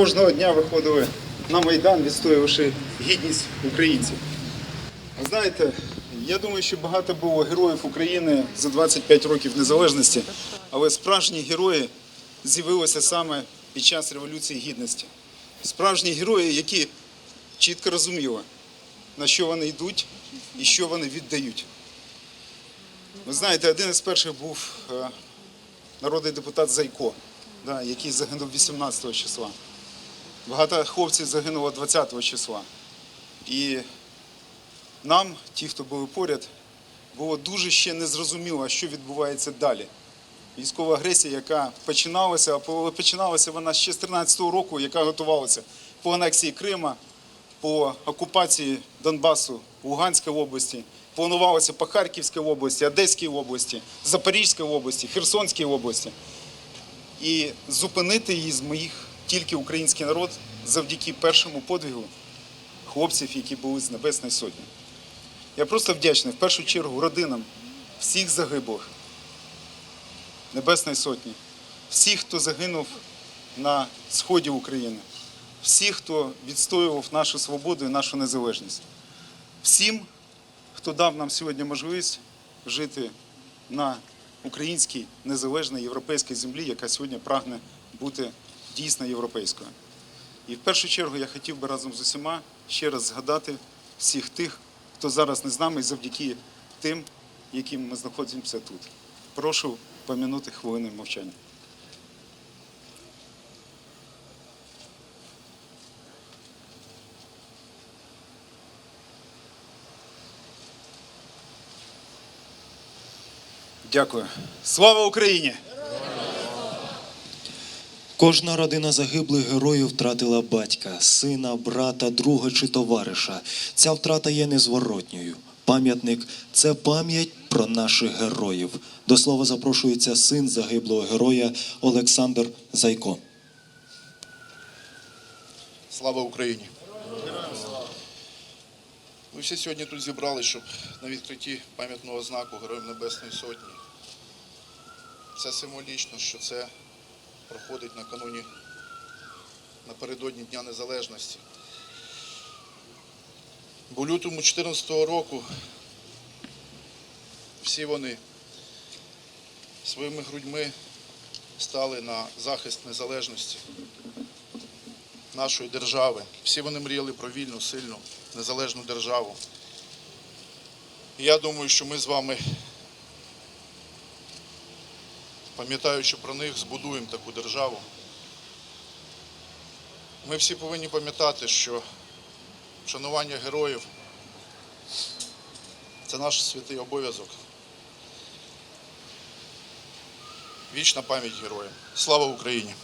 кожного дня виходили на Майдан, відстоювавши гідність українців. Знаєте, я думаю, що багато було героїв України за 25 років незалежності, але справжні герої з'явилися саме під час Революції Гідності. Справжні герої, які чітко розуміли, на що вони йдуть і що вони віддають. Ви знаєте, один із перших був е, народний депутат Зайко, який загинув 18 числа. Багато хлопців загинуло 20 числа. І нам, ті, хто були поряд, було дуже ще незрозуміло, що відбувається далі. Військова агресія, яка починалася, а починалася вона з 13-го року, яка готувалася по анексії Крима, по окупації Донбасу, Луганської області, планувалося по Харківській області, Одеській області, Запорізькій області, Херсонській області. І зупинити її зміг тільки український народ завдяки першому подвигу хлопців, які були з Небесної Сотні. Я просто вдячний в першу чергу родинам всіх загиблих Небесної Сотні, всіх, хто загинув на сході України, всіх, хто відстоював нашу свободу і нашу незалежність, всім, хто дав нам сьогодні можливість жити на українській незалежній європейській землі, яка сьогодні прагне бути дійсно європейською. І в першу чергу я хотів би разом з усіма ще раз згадати всіх тих, хто зараз не з нами, завдяки тим, яким ми знаходимося тут. Прошу помінути хвилиною мовчання. Дякую. Слава Україні! Кожна родина загиблих героїв втратила батька, сина, брата, друга чи товариша. Ця втрата є незворотньою. Пам'ятник це пам'ять про наших героїв. До слова запрошується син загиблого героя Олександр Зайко. Слава Україні! Ми всі сьогодні тут зібрали, щоб на відкритті пам'ятного знаку Героїв Небесної Сотні. Це символічно, що це проходить накануні напередодні Дня Незалежності. Бо лютому 2014 року всі вони своїми грудьми стали на захист незалежності нашої держави. Всі вони мріяли про вільну, сильну, незалежну державу. Я думаю, що ми з вами, пам'ятаючи про них, збудуємо таку державу. Ми всі повинні пам'ятати, що вшанування героїв це наш святий обов'язок. Вічна пам'ять героям. Слава Україні!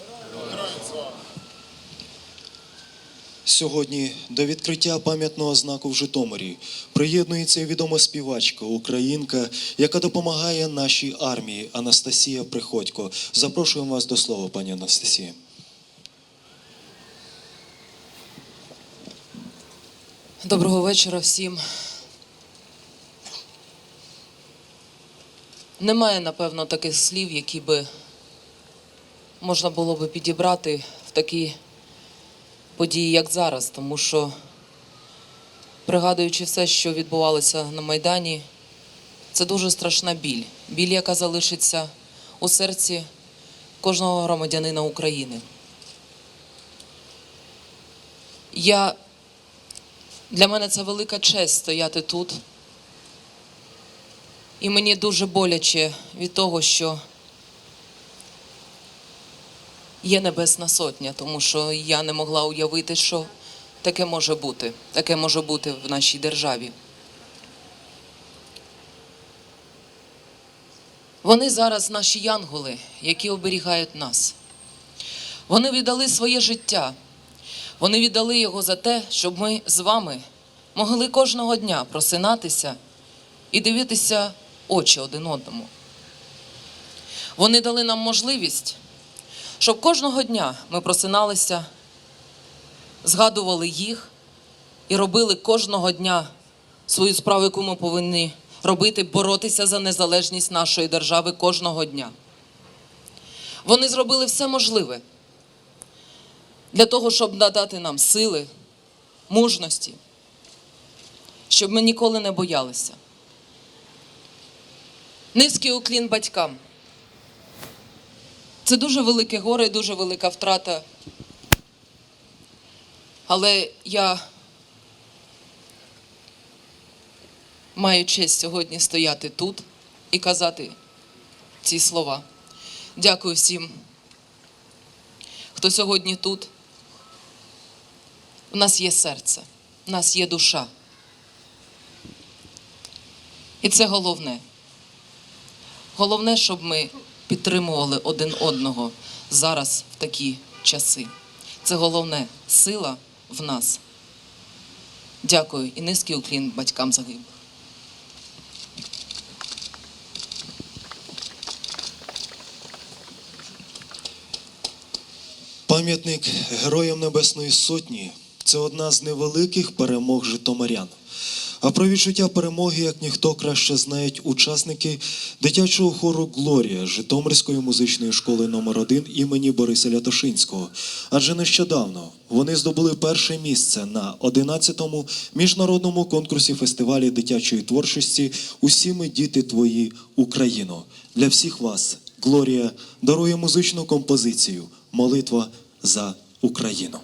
Сьогодні до відкриття пам'ятного знаку в Житомирі приєднується відома співачка, українка, яка допомагає нашій армії Анастасія Приходько. Запрошуємо вас до слова, пані Анастасія. Доброго вечора всім. Немає, напевно, таких слів, які би можна було би підібрати в такі події, як зараз, тому що, пригадуючи все, що відбувалося на Майдані, це дуже страшна біль. Біль, яка залишиться у серці кожного громадянина України. Я для мене це велика честь стояти тут. І мені дуже боляче від того, що є Небесна Сотня, тому що я не могла уявити, що таке може бути. Таке може бути в нашій державі. Вони зараз наші янголи, які оберігають нас. Вони віддали своє життя. Вони віддали його за те, щоб ми з вами могли кожного дня просинатися і дивитися очі один одному. Вони дали нам можливість, щоб кожного дня ми просиналися, згадували їх і робили кожного дня свою справу, яку ми повинні робити, боротися за незалежність нашої держави кожного дня. Вони зробили все можливе для того, щоб надати нам сили, мужності, щоб ми ніколи не боялися. Низький уклін батькам. Це дуже велике горе і дуже велика втрата. Але я маю честь сьогодні стояти тут і казати ці слова. Дякую всім, хто сьогодні тут. У нас є серце, у нас є душа. І це головне. Головне, щоб ми підтримували один одного зараз в такі часи. Це головне сила в нас. Дякую і низький уклін батькам загиблих. Пам'ятник Героям Небесної Сотні це одна з невеликих перемог житомирян. А про відчуття перемоги, як ніхто краще знають учасники дитячого хору Глорія Житомирської музичної школи номер 1 імені Бориса Лятошинського. Адже нещодавно вони здобули перше місце на 11-му міжнародному конкурсі фестивалі дитячої творчості Усі ми діти твої Україно. Для всіх вас Глорія дарує музичну композицію Молитва за Україну.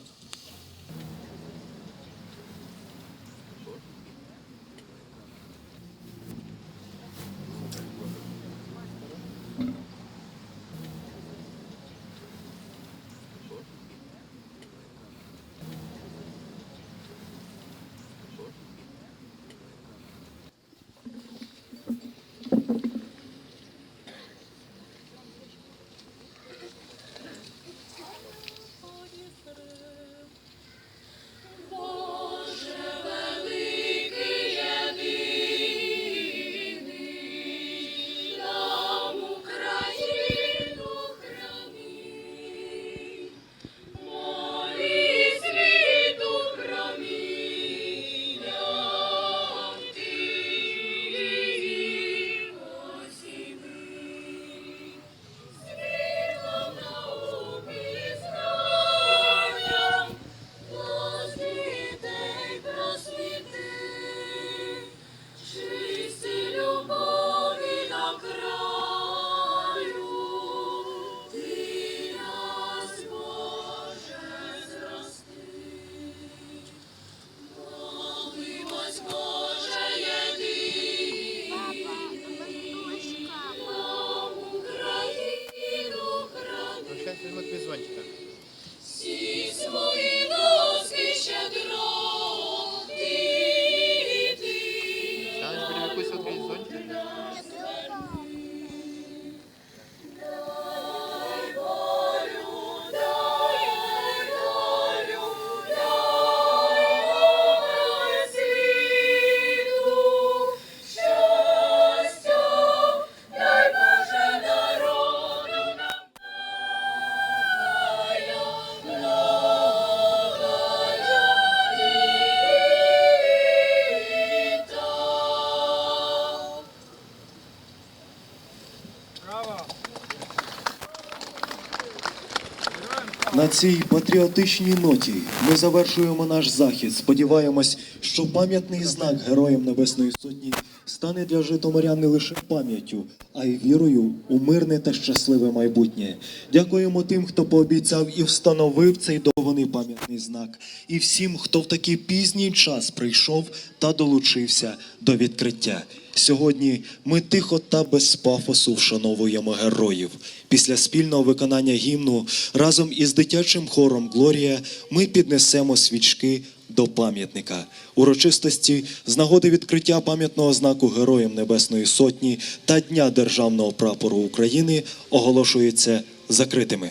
На цій патріотичній ноті ми завершуємо наш захід. Сподіваємось, що пам'ятний знак Героям Небесної Сотні стане для житомирян не лише пам'яттю, а й вірою у мирне та щасливе майбутнє. Дякуємо тим, хто пообіцяв і встановив цей довгоний пам'ятний знак, і всім, хто в такий пізній час прийшов та долучився до відкриття. Сьогодні ми тихо та без пафосу вшановуємо героїв. Після спільного виконання гімну разом із дитячим хором Глорія ми піднесемо свічки до пам'ятника. Урочистості з нагоди відкриття пам'ятного знаку Героям Небесної Сотні та Дня Державного прапору України оголошуються закритими.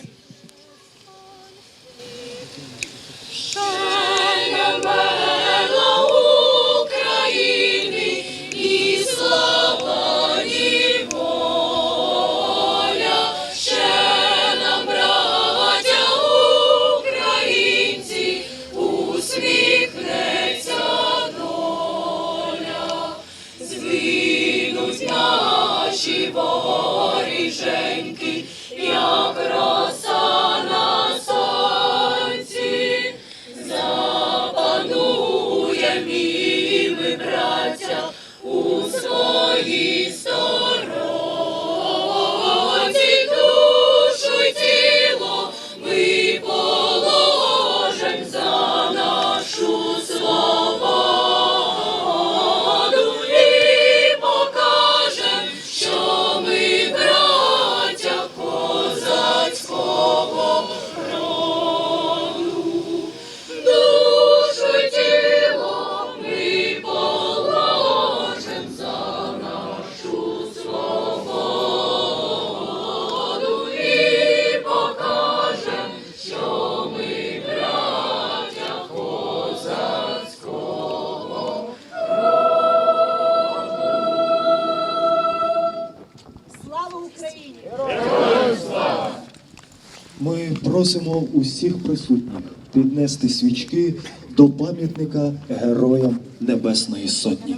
просимо усіх присутніх піднести свічки до пам'ятника Героям Небесної Сотні.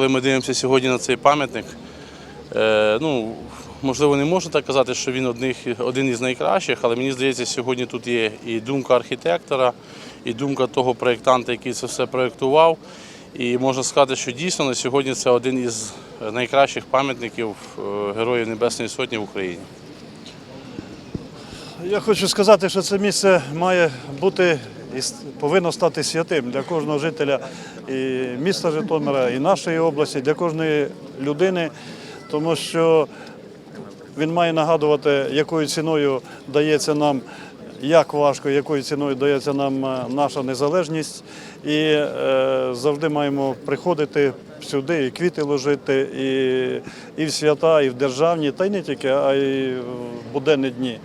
Коли ми дивимося сьогодні на цей пам'ятник, е, ну, можливо, не можна так казати, що він одних, один із найкращих, але мені здається, сьогодні тут є і думка архітектора, і думка того проєктанта, який це все проєктував. І можна сказати, що дійсно на сьогодні це один із найкращих пам'ятників е, Героїв Небесної Сотні в Україні. Я хочу сказати, що це місце має бути і повинно стати святим для кожного жителя і міста Житомира, і нашої області, для кожної людини, тому що він має нагадувати, якою ціною дається нам, як важко, якою ціною дається нам е, наша незалежність. І е, завжди маємо приходити сюди, і квіти ложити, і, і в свята, і в державні, та й не тільки, а й в буденні дні.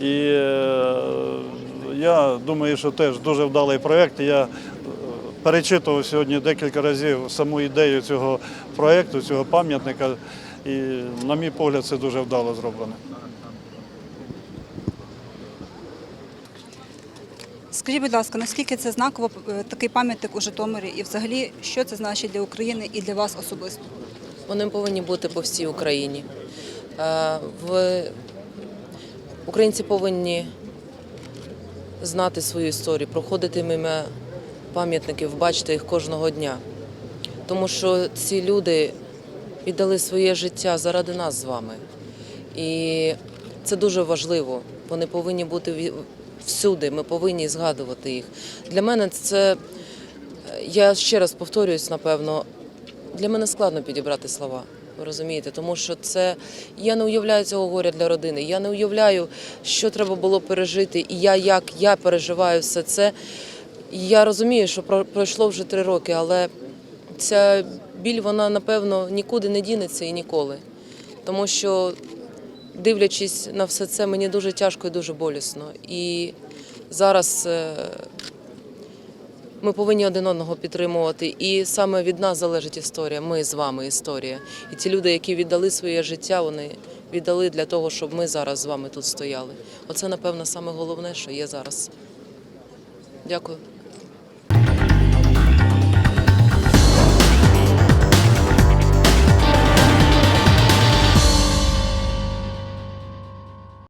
І е, я думаю, що теж дуже вдалий проєкт. Я е, перечитував сьогодні декілька разів саму ідею цього проєкту, цього пам'ятника. І, на мій погляд, це дуже вдало зроблено. Скажіть, будь ласка, наскільки це знаково е, такий пам'ятник у Житомирі, і взагалі що це значить для України і для вас особисто? Вони повинні бути по всій Україні. Е, В... Українці повинні знати свою історію, проходити мимо пам'ятників, бачити їх кожного дня. Тому що ці люди віддали своє життя заради нас з вами. І це дуже важливо. Вони повинні бути всюди, ми повинні згадувати їх. Для мене це, я ще раз повторююсь, напевно, для мене складно підібрати слова. Розумієте, тому що це я не уявляю цього горя для родини. Я не уявляю, що треба було пережити, і я як я переживаю все це. Я розумію, що пройшло вже три роки, але ця біль вона напевно нікуди не дінеться і ніколи. Тому що, дивлячись на все це, мені дуже тяжко і дуже болісно. І зараз е, ми повинні один одного підтримувати. І саме від нас залежить історія. Ми з вами історія. І ті люди, які віддали своє життя, вони віддали для того, щоб ми зараз з вами тут стояли. Оце, напевно, саме головне, що є зараз. Дякую.